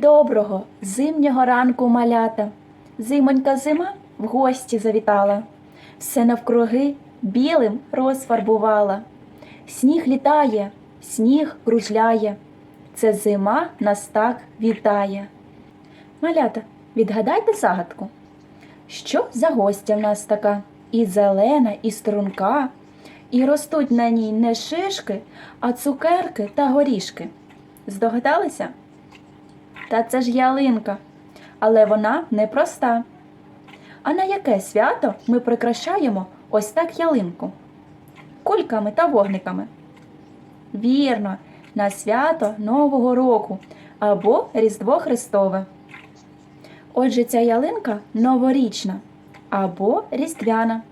Доброго зимнього ранку малята. Зимонька зима в гості завітала, все навкруги білим розфарбувала. Сніг літає, сніг кружляє. Це зима нас так вітає. Малята, відгадайте загадку. Що за гостя в нас така? І зелена, і струнка, і ростуть на ній не шишки, а цукерки та горішки. Здогадалися? Та це ж ялинка, але вона непроста. А на яке свято ми прикрашаємо ось так ялинку? Кульками та вогниками. Вірно, на свято Нового року або Різдво Христове. Отже, ця ялинка новорічна або різдвяна.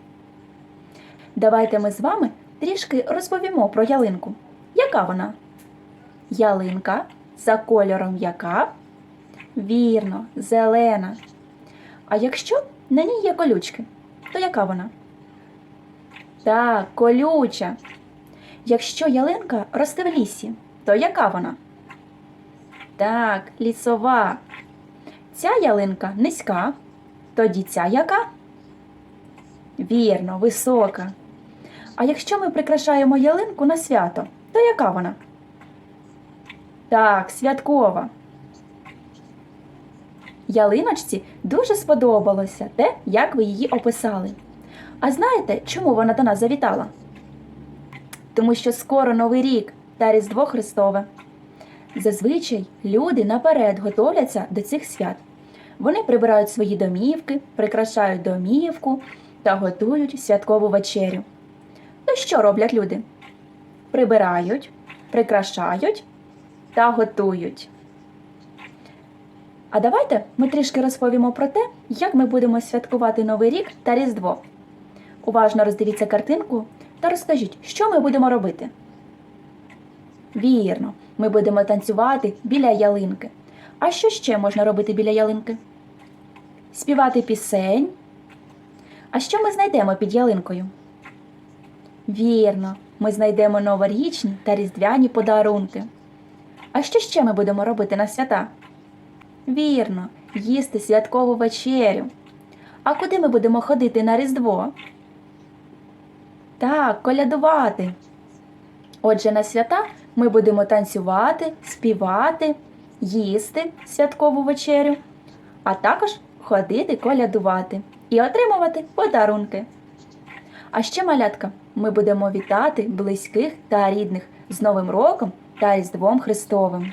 Давайте ми з вами трішки розповімо про ялинку. Яка вона? Ялинка за кольором яка? Вірно, зелена. А якщо на ній є колючки, то яка вона? Так, колюча. Якщо ялинка росте в лісі, то яка вона? Так, лісова. Ця ялинка низька. Тоді ця яка? Вірно, висока. А якщо ми прикрашаємо ялинку на свято, то яка вона? Так, святкова. Ялиночці дуже сподобалося те, як ви її описали. А знаєте, чому вона до нас завітала? Тому що скоро Новий рік та Різдво Христове. Зазвичай люди наперед готовляться до цих свят. Вони прибирають свої домівки, прикрашають домівку та готують святкову вечерю. То що роблять люди? Прибирають, прикрашають та готують. А давайте ми трішки розповімо про те, як ми будемо святкувати Новий рік та Різдво. Уважно роздивіться картинку та розкажіть, що ми будемо робити. Вірно, ми будемо танцювати біля ялинки. А що ще можна робити біля ялинки? Співати пісень. А що ми знайдемо під ялинкою? Вірно, ми знайдемо новорічні та різдвяні подарунки. А що ще ми будемо робити на свята? Вірно, їсти святкову вечерю. А куди ми будемо ходити на Різдво? Так, колядувати. Отже, на свята ми будемо танцювати, співати, їсти святкову вечерю, а також ходити колядувати і отримувати подарунки. А ще, малятка, ми будемо вітати близьких та рідних з Новим роком та Різдвом Христовим.